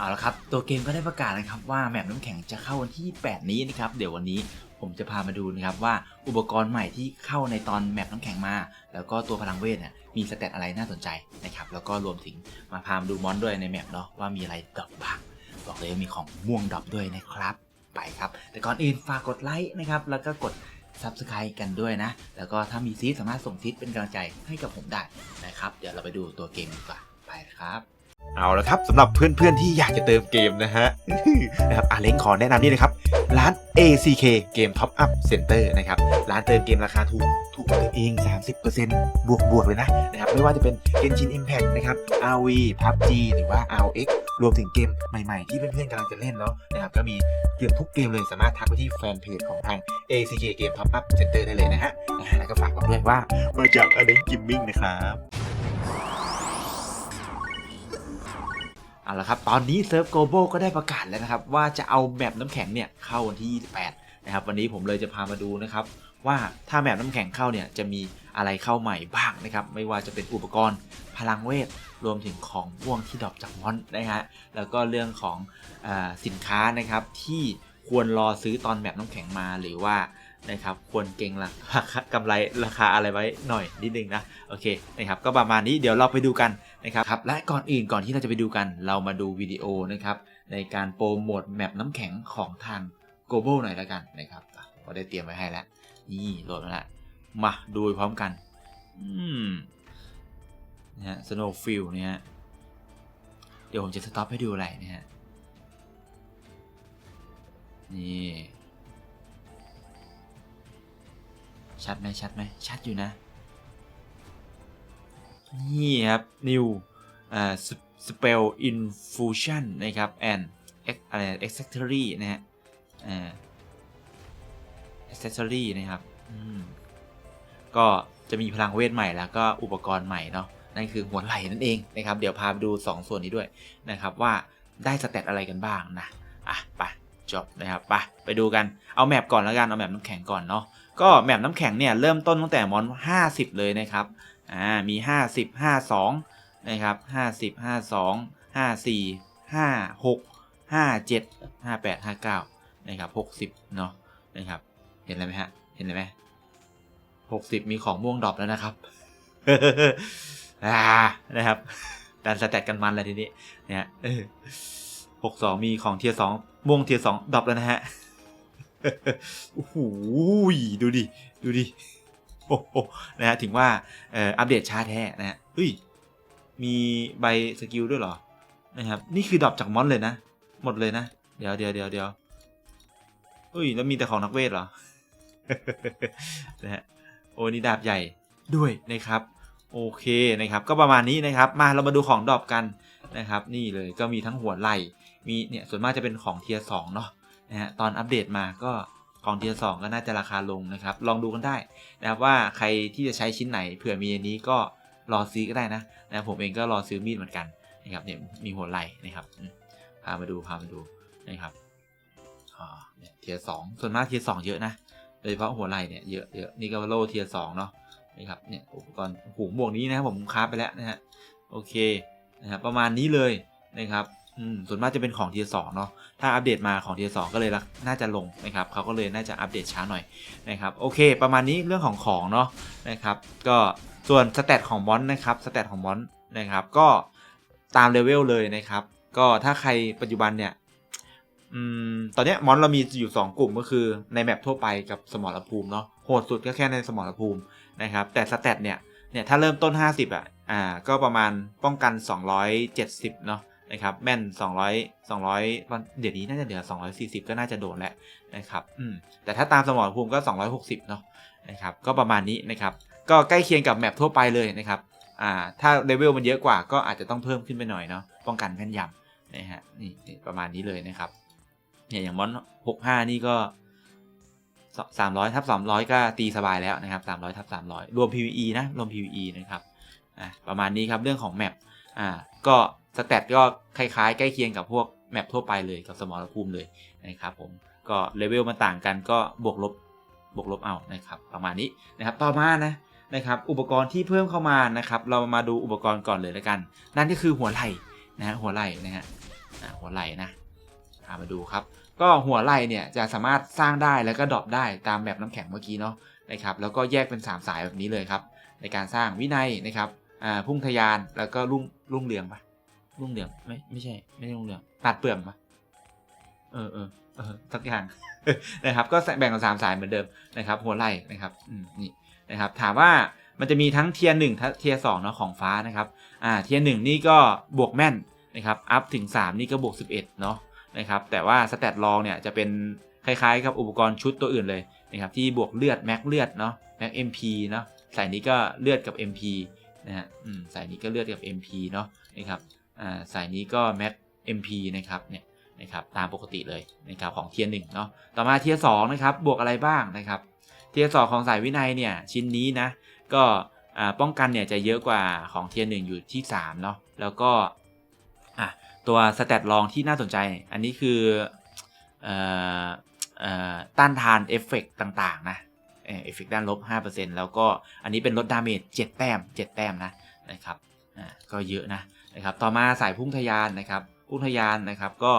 เอาละครับ ตัวเกมก็ได้ประกาศนะครับว่าแมปน้ำแข็งจะเข้าวันที่ 8 นี้นะครับ เดี๋ยววันนี้ผมจะพามาดูนะครับว่าอุปกรณ์ใหม่ที่เข้าในตอนแมปน้ำแข็งมา แล้วก็ตัวพลังเวทเนี่ยมีสเตตอะไรน่าสนใจนะครับ แล้วก็รวมถึงมาพามาดูมอนด้วยในแมปเนาะว่ามีอะไรดรอปบ้างบอกเลยว่ามีของม่วงดรอปด้วยนะครับ ไปครับ แต่ก่อนอื่นฝากกดไลค์นะครับ แล้วก็กด Subscribe กันด้วยนะ แล้วก็ถ้ามีซีสามารถส่งซีดเป็นกำลังใจให้กับผมได้นะครับ เดี๋ยวเราไปดูตัวเกมดีกว่า ไปครับ เอาละครับสำหรับเพื่อนๆที่อยากจะเติมเกมนะฮะนะครับอาเล้งขอแนะนำนี่เลยครับร้าน ACK เกม Top Up Center นะครับร้านเติมเกมราคาถูกถูกกว่าตัวเอง 30%บวกบวกๆเลยนะนะครับไม่ว่าจะเป็น Genshin Impact นะครับ RV PUBG หรือว่า RX รวมถึงเกมใหม่ๆ ที่เพื่อนๆกำลังจะเล่นแล้วนะครับก็มีเกมทุกเกมเลยสามารถทักไปที่แฟนเพจของทาง ACK เกม Top Up Center ได้เลยนะฮะแล้วก็ฝากบอกด้วยว่ามาจากอาเล้งกิมมิ่งนะครับ เอาละครับ ตอนนี้เซิร์ฟโกลบก็ได้ประกาศแล้วนะครับ ว่าจะเอาแมปน้ำแข็งเนี่ยเข้าวันที่ 28 นะครับ วันนี้ผมเลยจะพามาดูนะครับ ว่าถ้าแมปน้ำแข็งเข้าเนี่ยจะมีอะไรเข้าใหม่บ้างนะครับ ไม่ว่าจะเป็นอุปกรณ์พลังเวท รวมถึงของม่วงที่ดรอปจากมอนนะฮะแล้วก็เรื่องของอสินค้านะครับที่ควรรอซื้อตอนแมปน้ำแข็งมาหรือว่านะครับควรเก่งราคากำไรราคาอะไรไว้หน่อยนิดนึงนะโอเคนะครับก็ประมาณนี้เดี๋ยวเราไปดูกัน นะครับ และก่อนอื่นก่อนที่เราจะไปดูกัน เรามาดูวิดีโอนะครับในการโปรโมทแมปน้ำแข็งของทาง g l o b a l หน่อยแล้วกันนะครับก็ได้เตรียมไว้ให้แล้ว นี่โหลดมาแล้วมาดูพร้อมกันอืมนะฮะ Snowfield เนี่ยฮะเดี๋ยวผมจะสต็อปให้ดูอะไรนะฮะ นี่ ชัดไหมชัดไหมชัดอยู่นะ นี่ครับ new อ่า spell infusion นะครับ and อะไร accessory นะฮะอ่า accessory นะครับก็จะมีพลังเวทใหม่แล้วก็อุปกรณ์ใหม่เนาะนั่นคือหัวไหล่นั่นเองนะครับ เดี๋ยวพาไปดู 2 ส่วนนี้ด้วยนะครับว่าได้สเตตอะไรกันบ้างนะอะไปจบนะครับไปไปดูกันเอาแมปก่อนแล้วกันเอาแมปน้ำแข็งก่อนเนาะก็แมปน้ำแข็งเนี่ยเริ่มต้นตั้งแต่มอน 50 เลยนะครับ อ่ามี 50 52นะครับ50 52 54 56 57 58 59นะครับ60เนาะนะครับเห็นอะไรไหมฮะเห็นอะไรไหม60มีของม่วงดรอปแล้วนะครับอานะครับดันสแตทกันมันเลยทีนี้เนี่ยเออ62มีของเทียร์2ม่วงเทียร์2ดรอปแล้วนะฮะโอ้โหดูดิ ดูดิ นะฮะถึงว่าอัปเดตช้าแท้นะฮะเฮ้ยมีใบสกิลด้วยเหรอนะครับนี่คือดรอปจากมอนเลยนะ หมดเลยนะ เดี๋ยวเดี๋ยวเดี๋ยวเดี๋ยวเฮ้ยแล้วมีแต่ของนักเวทเหรอนะฮะโอ้นี่ดาบใหญ่ด้วยนะครับโอเคนะครับก็ประมาณนี้นะครับ มาเรามาดูของดรอปกันนะครับ นี่เลยก็มีทั้งหัวไหล่มีเนี่ยส่วนมากจะเป็นของเทียร์สนาะนะฮะตอนอัปเดตมาก็ ของเทียร์สก็น่าจะราคาลงนะครับ ลองดูกันได้นะครับว่าใครที่จะใช้ชิ้นไหนเผื่อมีอันนี้ก็รอซื้อก็ได้นะนะผมเองก็รอซื้อมีดเหมือนกันนะครับเนี่ยมีหัวไหล่นะครับพามาดูพามาดูนะครับอ่าเนี่ยเทียร์สองส่วนมากเทียร์สองเยอะนะโดยเฉพาะหัวไหล่เนี่ยเยอะเยอะนี่ก็โลเทียร์สองเนาะนะครับเนี่ยอุปกรณ์หูหมวกนี้นะครับผมคราไปแล้วนะฮะโอเคนะครับประมาณนี้เลยนะครับ อืมส่วนมากจะเป็นของเทียสองเนาะถ้าอัปเดตมาของเทียสองก็เลยน่าจะลงนะครับเขาก็เลยน่าจะอัปเดตช้าหน่อยนะครับโอเค ประมาณนี้เรื่องของของเนาะนะครับก็ส่วนสเตตของมอนนะครับสเตตของมอนนะครับก็ตามเลเวลเลยนะครับก็ถ้าใครปัจจุบันเนี่ยอตอนนี้มอนเรามีอยู่ 2 กลุ่มก็คือในแมปทั่วไปกับสมรภูมิเนาะโหดสุดก็แค่ในสมรภูมินะครับแต่สเตตเนี่ยเนี่ยถ้าเริ่มต้น 50อะอ่าก็ประมาณป้องกัน 270เนาะ นะครับแม่น 200 200 เดี๋ยวนี้น่าจะเหลือ 240 ก็น่าจะโดนแล้วนะครับอืมแต่ถ้าตามสมรภูมิก็ 260 เนาะนะครับก็ประมาณนี้นะครับก็ใกล้เคียงกับแมปทั่วไปเลยนะครับอ่าถ้าเลเวลมันเยอะกว่าก็อาจจะต้องเพิ่มขึ้นไปหน่อยเนาะป้องกันแม่นยำนะฮะนี่ประมาณนี้เลยนะครับเนี่ยอย่างมอน65 นี่ก็ 300ทับ300 ก็ตีสบายแล้วนะครับ300ทับ300 รวม PVE นะรวม PVE นะครับอะประมาณนี้ครับเรื่องของแมปอ่าก็สเตตก็คล้ายๆ ใกล้เคียงกับพวกแมปทั่วไปเลยกับสมรภูมิเลยนะครับผมก็เลเวลมันต่างกันก็บวกลบบวกลบเอานะครับประมาณนี้นะครับต่อมานะนะครับอุปกรณ์ที่เพิ่มเข้ามานะครับเรามาดูอุปกรณ์ก่อนเลยแล้วกัน นั่นก็คือหัวไหล่นะฮะหัวไหล่นะฮะหัวไหล่นะมาดูครับ ก็หัวไหล่เนี่ยจะสามารถสร้างได้แล้วก็ดรอปได้ตามแบบน้ำแข็งเมื่อกี้เนาะนะครับแล้วก็แยกเป็น 3 สายแบบนี้เลยครับในการสร้างวินัยนะครับอ่าพุ่งทะยานแล้วก็รุ่งรุ่งเรืองปะ รุ่งเรืองไม่ไม่ใช่ ไม่ใช่รุ่งเรืองตัดเปลืองปะเออเออเออสักอย่างนะครับ ก็แบ่งเป็นสามสายเหมือนเดิมนะครับ หัวไหล่นะครับอืมนี่นะครับ ถามว่ามันจะมีทั้งเทียร์หนึ่งเทียร์สองเนาะของฟ้านะครับอ่าเทียร์หนึ่งนี่ก็บวกแม่นนะครับอัพถึง 3 นี่ก็บวก 11 เนาะนะครับแต่ว่าสแตทลองเนี่ยจะเป็นคล้ายๆกับอุปกรณ์ชุดตัวอื่นเลยนะครับที่บวกเลือดแม็กเลือดเนาะแม็ก MP เนาะสายนี้ก็เลือดกับ MP นะฮะอืมสายนี้ก็เลือดกับ MP เนาะนะครับอ่า สายนี้ก็แม็ก MP นะครับเนี่ยนะครับตามปกติเลยนะครับของเทียร์หนึ่งเนาะต่อมาเทียร์สองนะครับบวกอะไรบ้างนะครับเทียร์สองของสายวินัยเนี่ยชิ้นนี้นะก็ป้องกันเนี่ยจะเยอะกว่าของเทียร์หนึ่งอยู่ที่3เนาะแล้วก็ตัวสเตตลองที่น่าสนใจ อันนี้คืออต้านทานเอฟเฟกต่างๆนะเอฟเฟกด้านลบ 5%แล้วก็อันนี้เป็นลดดาเมจ7แต้ม 7 แต้มนะนะครับก็เยอะนะ นะครับต่อมาสายพุ่งทะยานนะครับพุ่งทะยานนะครับก็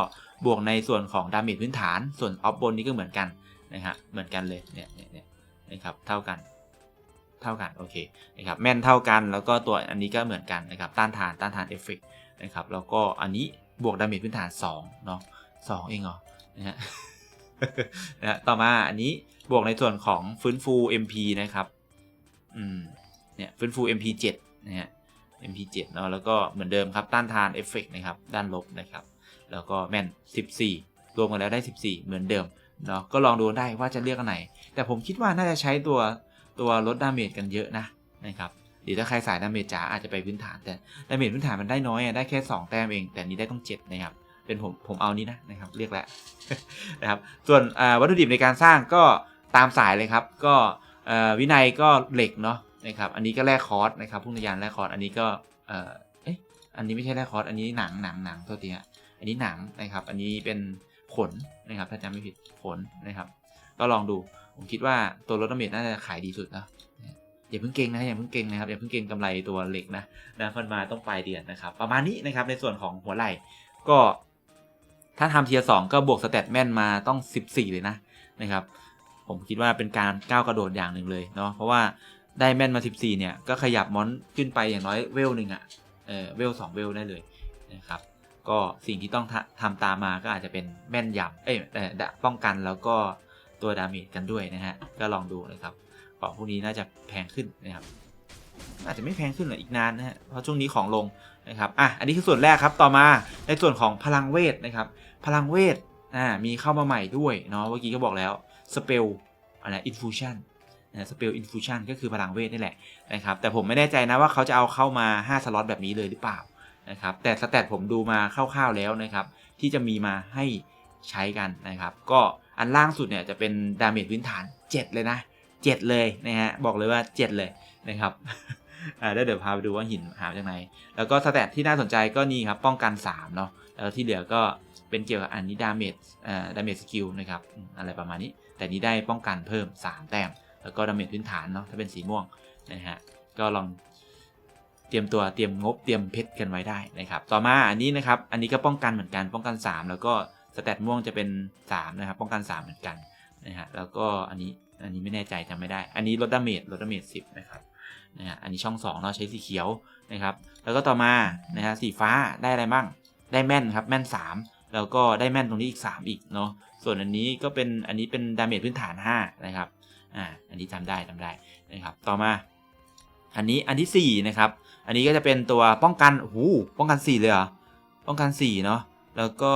บวกในส่วนของดาเมจพื้นฐาน ส่วนออฟบนนี้ก็เหมือนกันนะฮะเหมือนกันเลยเนี่ยเนี่ยเนี่ยนะครับเท่ากันเท่ากันโอเคนะครับแม่นเท่ากันแล้วก็ตัวอันนี้ก็เหมือนกันนะครับต้านทานต้านทานเอฟเฟกต์นะครับแล้วก็อันนี้บวกดาเมจพื้นฐาน2เนาะสองเองเหรอนะฮะนะฮะต่อมาอันนี้บวกในส่วนของฟื้นฟู MP นะครับอืมเนี่ยฟื้นฟู MP 7นะฮะ MP 7 เนาะแล้วก็เหมือนเดิมครับต้านทานเอฟเฟกต์นะครับด้านลบนะครับแล้วก็แม่น 14 รวมกันแล้วได้ 14 เหมือนเดิมเนาะก็ลองดูได้ว่าจะเลือกอันไหน แต่ผมคิดว่าน่าจะใช้ตัวตัวลดดาเมจกันเยอะนะนะครับหรือถ้าใครสายดาเมจจ๋าอาจจะไปพื้นฐานแต่ดาเมจพื้นฐานมันได้น้อยอได้แค่ 2 แต้มเอง แต่นี้ได้ต้อง 7 นะครับ เป็นผมผมเอานี้นะนะครับเรียกแล้วนะครับส่วนวัตถุดิบในการสร้างก็ตามสายเลยครับ ก็วินัยก็เหล็กเนาะ นะครับ อันนี้ก็แร่คอร์สนะครับพุ่งทะยานแร่คอร์ส อันนี้ก็ เออเอ๊ะอันนี้ไม่ใช่แร่คอร์ส อันนี้หนังหนังหนังโทษทีฮะอันนี้หนังนะครับ อันนี้เป็นขนนะครับ ถ้าจำไม่ผิดขนนะครับ ก็ลองดู ผมคิดว่าตัวรถดเมจน่าจะขายดีสุดนะอย่าเพิ่งเก่งนะอย่าเพิ่งเก่งนะครับอย่าเพิ่งเก่งกำไรตัวเหล็กนะนะมันมาต้องปลายเดือนนะครับ ประมาณนี้นะครับในส่วนของหัวไหล่ก็ ถ้าทำเทียร์สองก็บวกสเตตแมนมาต้อง 14 เลยนะนะครับ ผมคิดว่าเป็นการก้าวกระโดดอย่างหนึ่งเลยเนาะเพราะว่า ได้แม่นมา 14 เนี่ย ก็ขยับมอนขึ้นไปอย่างน้อยเวลหนึ่งอะเออเวลสองเวลได้เลยนะครับ ก็สิ่งที่ต้องทำทำตามมาก็อาจจะเป็นแม่นยำเอ้ยเอ่อดะป้องกันแล้วก็ตัวดาเมจกันด้วยนะฮะ ก็ลองดูนะครับ ของพวกนี้น่าจะแพงขึ้นนะครับ อาจจะไม่แพงขึ้นหรอกอีกนานนะฮะ เพราะช่วงนี้ของลงนะครับ อะ อันนี้คือส่วนแรกครับ ต่อมาในส่วนของพลังเวทนะครับ พลังเวท อ่า มีเข้ามาใหม่ด้วยเนาะ เมื่อกี้ก็บอกแล้ว สเปลอะไรอินฟูชันน สเปลอินฟูชันก็คือพลังเวทนี่แหละนะครับแต่ผมไม่แน่ใจนะว่าเขาจะเอาเข้ามา 5 สล็อตแบบนี้เลยหรือเปล่านะครับแต่สแตทผมดูมาคร่าวๆแล้วนะครับที่จะมีมาให้ใช้กันนะครับก็อันล่างสุดเนี่ยจะเป็นดาเมจพื้นฐาน 7 เลยนะ 7 เลยนะฮะบอกเลยว่า 7 เลยนะครับเดี๋ยวเดี๋ยวพาไปดูว่าหินหาจากไหน แล้วก็สแตทที่น่าสนใจก็นี่ครับป้องกัน 3 เนาะแล้วที่เหลือก็เป็นเกี่ยวกับอันนี้ดาเมจดาเมจสกิลนะครับอืมอะไรประมาณนี้ แต่นี้ได้ป้องกันเพิ่ม 3 แต้ม แล้วก็ดาเมจพื้นฐานเนาะถ้าเป็นสีม่วงนะฮะก็ลองเตรียมตัวเตรียมงบเตรียมเพชรกันไว้ได้นะครับ ต่อมาอันนี้นะครับ อันนี้ก็ป้องกันเหมือนกันป้องกัน 3 แล้วก็สแตทม่วงจะเป็น 3 นะครับ ป้องกัน 3 เหมือนกันนะฮะแล้วก็อันนี้อันนี้ไม่แน่ใจจำไม่ได้ อันนี้ลดดาเมจลดดาเมจ10นะครับนะฮะอันนี้ช่อง2เนาะใช้สีเขียวนะครับ แล้วก็ต่อมานะฮะสีฟ้าได้อะไรบ้างได้แม่นครับแม่น 3 แล้วก็ได้แม่นตรงนี้อีก 3 อีกเนาะส่วนอันนี้ก็เป็นอันนี้เป็นดาเมจพื้นฐาน5นะครับ อ่าอันนี้จำได้จำได้นะครับต่อมา อันนี้อันที่4นะครับอันนี้ก็จะเป็นตัวป้องกันโอ้โหป้องกัน 4 เลยเหรอป้องกัน4เนาะแล้วก็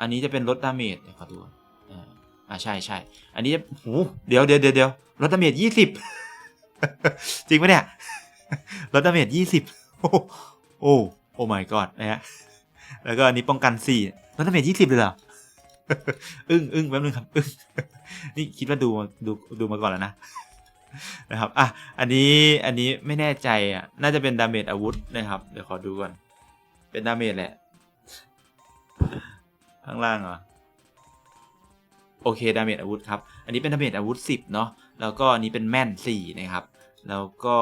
อันนี้จะเป็นลดดาเมจขอดูอ่าอ่าใช่ใช่อันนี้โอ้โหเดี๋ยวเดี๋ยวเดี๋ยวเดี๋ยวลดดาเมจ20จริงปะเนี่ยลดดาเมจ20โอ้โอ้โอ้ my god นะฮะแล้วก็อันนี้ป้องกัน4ลดดาเมจ20เลยเหรอ อึ้งอึ้งแป๊บนึงครับอึ้งนี่คิดว่าดูดูดูมาก่อนแล้วนะนะครับอะอันนี้อันนี้ไม่แน่ใจอะน่าจะเป็นดาเมจอาวุธนะครับ เดี๋ยวขอดูก่อน เป็นดาเมจแหละ ข้างล่างเหรอโอเคดาเมจอาวุธครับ อันนี้เป็นดาเมจอาวุธ 10 เนาะแล้วก็อันนี้เป็นแม่น 4 นะครับ แล้วก็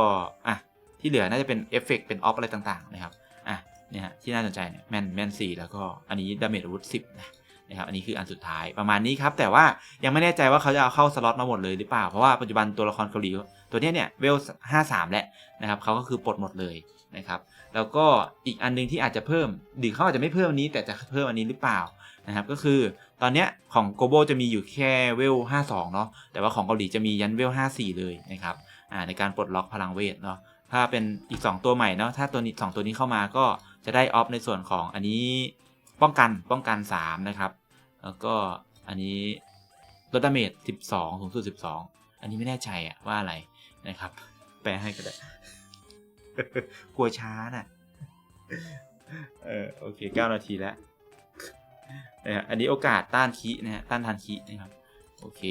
อะที่เหลือน่าจะเป็นเอฟเฟกต์เป็นออฟอะไรต่างๆ นะครับอะเนี่ยฮะที่น่าสนใจเนี่ยแม่นแม่นสี่แล้วก็อันนี้ดาเมจอาวุธสิบนะ นะครับอันนี้คืออันสุดท้ายประมาณนี้ครับแต่ว่ายังไม่แน่ใจว่าเขาจะเอาเข้าสล็อตมาหมดเลยหรือเปล่า เพราะว่าปัจจุบันตัวละครเกาหลีตัวนี้เนี่ยเวลห้าสามแล้วนะครับเขาก็คือปลดหมดเลยนะครับแล้วก็อีกอันหนึงที่อาจจะเพิ่มหรือเขาอาจจะไม่เพิ่มอันนี้ แต่จะเพิ่มอันนี้หรือเปล่านะครับก็คือตอนเนี้ยของโกโบจะมีอยู่แค่เวล52 เนาะแต่ว่าของเกาหลีจะมียันเวล54 เลยนะครับอ่าในการปลดล็อกพลังเวทเนาะถ้าเป็นอีก 2 ตัวใหม่เนาะถ้าตัวนี้สองตัวนี้เข้ามาก็จะได้ออฟในส่วนของอันนี้ป้องกันป้องกัน 3 นะครับ แล้วก็อันนี้ลดดาเมจ12 สูงสุด 12 อันนี้ไม่แน่ใจอะว่าอะไรนะครับ แปลให้ก็ได้ กลัวช้าน่ะ เออโอเค 9 นาทีแล้วนะอันนี้โอกาสต้านคีนะฮะต้านทานคีนะครับ โอเค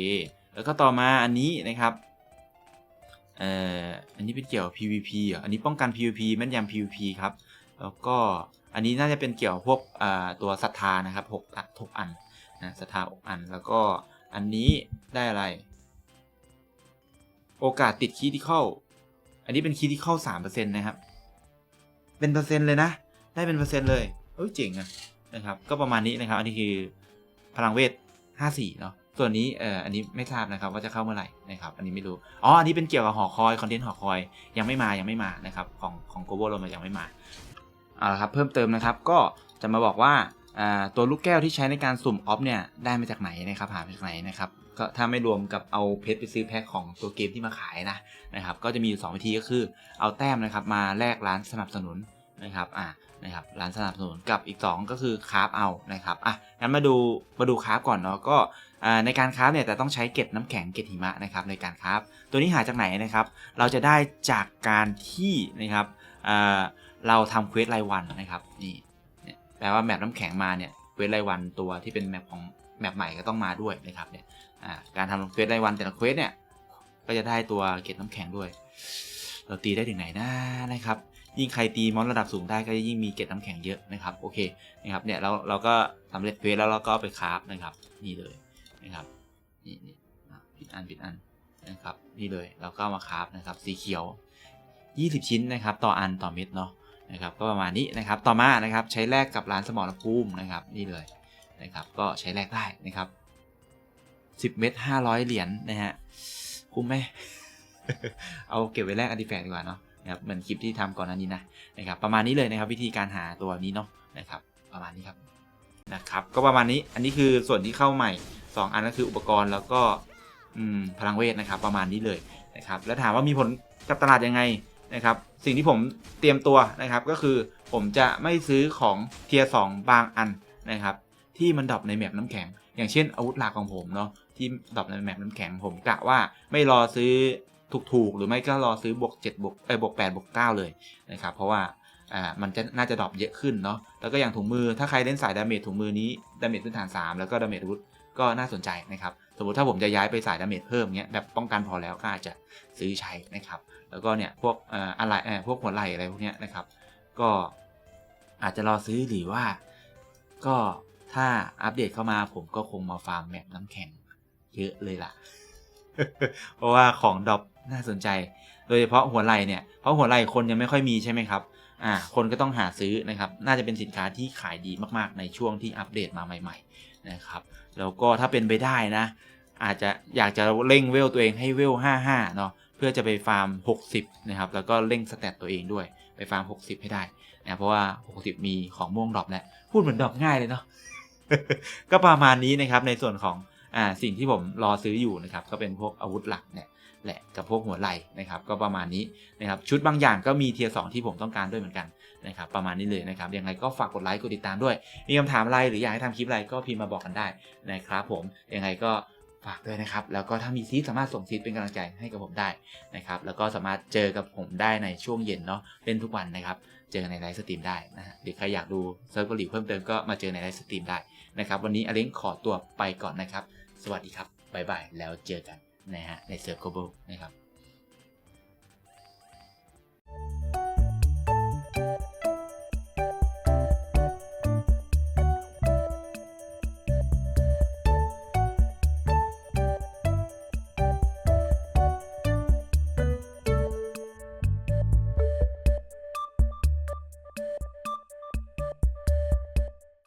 แล้วก็ต่อมาอันนี้นะครับเอ่ออันนี้เป็นเกี่ยวกับ PVP เหรออันนี้ป้องกัน PVP แม่นยำ PVP ครับ แล้วก็อันนี้น่าจะเป็นเกี่ยวพวกอ่าตัวศรัทธานะครับหกอันทุกอั นนะศรัทธาอกอัน แล้วก็อันนี้ได้อะไร โอกาสติดคีที่เข้าอันนี้เป็นคีที่เข้าสามเปอร์เซ็นต์นะครับ เป็นเปอร์เซ็นต์เลยนะ ได้เป็นเปอร์เซ็นต์เลยเอ้ยเจ๋งอะนะครับ ก็ประมาณนี้นะครับ อันนี้คือพลังเวทห้าสี่เนาะส่วนนี้เอ่ออันนี้ไม่ทราบนะครับว่าจะเข้าเมื่อไหร่นะครับ อันนี้ไม่รู้ อ๋อ อันนี้เป็นเกี่ยวกับหอคอยคอนเทนต์หอคอยยังไม่มายังไม่มานะครับของของโกโบโรมายังไม่มาเอาละครับเพิ่มเติมนะครับก็จะมาบอกว่า ตัวลูกแก้วที่ใช้ในการสุ่มออฟเนี่ยได้มาจากไหนนะครับหามาจากไหนนะครับก็ถ้าไม่รวมกับเอาเพชรไปซื้อแพ็คของตัวเกมที่มาขายนะนะครับก็จะมีอยู่สองวิธีก็คือเอาแต้มนะครับมาแลกร้านสนับสนุนนะครับอ่านะครับร้านสนับสนุนกับอีก 2 ก็คือคราฟเอานะครับอะงั้นมาดูมาดูคราฟก่อนเนาะก็ในการคราฟเนี่ยแต่ต้องใช้เกล็ดน้ำแข็งเกล็ดหิมะนะครับในการคราฟตัวนี้หาจากไหนนะครับ เราจะได้จากการที่นะครับเราทำเควสรายวันนะครับนี่ แปลว่าแมปน้ำแข็งมาเนี่ยเควสรายวันตัวที่เป็นแมปของแมปใหม่ก็ต้องมาด้วยนะครับเนี่ยอ่าการทำเควสรายวันแต่ละเควสเนี่ยก็จะได้ตัวเกล็ดน้ำแข็งด้วย เราตีได้ถึงไหนนะนะครับ ยิ่งใครตีมอนระดับสูงได้ก็จะยิ่งมีเกล็ดน้ำแข็งเยอะนะครับโอเคนะครับเนี่ยเราเราก็สำเร็จเควสแล้วเราก็ไปคราฟนะครับนี่เลยนะครับนี่นี่ปิดอันปิดอันนะครับนี่เลยเราก็เอามาคราฟนะครับสีเขียว 20 ชิ้นนะครับ ต่ออันต่อเม็ดเนาะ นะครับก็ประมาณนี้นะครับต่อมานะครับใช้แลกกับร้านสมรภูมินะครับนี่เลยนะครับก็ใช้แลกได้นะครับ10 เม็ด500 เหรียญนะฮะคุ้มไหมเอาเก็บไว้แลกอันติแฟกดีกว่าเนาะนะครับเหมือนคลิปที่ทำก่อนหน้านี้นะนะครับประมาณนี้เลยนะครับวิธีการหาตัวนี้เนาะนะครับประมาณนี้ครับนะครับก็ประมาณนี้อันนี้คือส่วนที่เข้าใหม่ 2 อันก็คืออุปกรณ์แล้วก็พลังเวทนะครับประมาณนี้เลยนะครับแล้วถามว่ามีผลกับตลาดยังไง นะครับสิ่งที่ผมเตรียมตัวนะครับก็คือผมจะไม่ซื้อของเทียร์สบางอันนะครับที่มันดรอปในแมปน้ำแข็ง อย่างเช่นอาวุธหลักของผมเนาะที่ดรอปในแมปน้ำแข็งผมกะว่าไม่รอซื้อถูกๆ หรือไม่ก็รอซื้อบวก7บวกเอ้บวก8บวก9เลยนะครับเพราะว่าอ่ามันจะน่าจะดรอปเยอะขึ้นเนาะแล้วก็อย่างถุงมือถ้าใครเล่นสายดาเมจถุงมือนี้ดาเมจพื้นฐาน 3 แล้วก็ดาเมจอาวุธก็น่าสนใจนะครับ สมมติถ้าผมจะย้ายไปสายดาเมจเพิ่มเงี้ยแบบป้องกันพอแล้วก็อาจจะซื้อใช้นะครับ แล้วก็เนี่ยพวกเอ่ออะไรเออพวกหัวไหลอะไรพวกเนี้ยนะครับ ก็อาจจะรอซื้อหรือว่า ก็ถ้าอัปเดตเข้ามาผมก็คงมาฟาร์มแมปน้ำแข็งเยอะเลยล่ะ เพราะว่าของดรอปน่าสนใจ โดยเฉพาะหัวไหลเนี่ยเพราะหัวไหลคนยังไม่ค่อยมีใช่ไหมครับอ่าคนก็ต้องหาซื้อนะครับ น่าจะเป็นสินค้าที่ขายดีมากๆ ในช่วงที่อัปเดตมาใหม่ ๆ นะครับ แล้วก็ถ้าเป็นไปได้นะ อาจจะอยากจะเร่งเวลตัวเองให้เวล 55 เนาะเพื่อจะไปฟาร์ม 60 นะครับ แล้วก็เร่งสเตตตัวเองด้วยไปฟาร์ม 60 ให้ได้นะเพราะว่า 60 มีของม่วงดรอปแล้ว พูดเหมือนดรอปง่ายเลยเนาะก็ประมาณนี้นะครับในส่วนของอ่าสิ่งที่ผมรอซื้ออยู่นะครับก็เป็นพวกอาวุธหลักเนี่ยแหละกับพวกหัวไหล่นะครับก็ประมาณนี้นะครับชุดบางอย่างก็มีเทียร์สที่ผมต้องการด้วยเหมือนกันนะครับประมาณนี้เลยนะครับยังไงก็ฝากกดไลค์กดติดตามด้วย มีคำถามอะไรหรืออยากให้ทำคลิปอะไรก็พิมพ์มาบอกกันได้นะครับผมยังไงก็ ฝากด้วยนะครับ แล้วก็ถ้ามีซีดสามารถส่งซีดเป็นกำลังใจให้กับผมได้นะครับ แล้วก็สามารถเจอกับผมได้ในช่วงเย็นเนาะเล่นทุกวันนะครับ เจอในไลฟ์สตรีมได้นะฮะหรือใครอยากดูเซิร์ฟเกาหลีเพิ่มเติมก็มาเจอในไลฟ์สตรีมได้นะครับ วันนี้อเล้งขอตัวไปก่อนนะครับ สวัสดีครับบ๊ายบายแล้วเจอกันนะฮะในเซิร์ฟโกาหลีนะครับ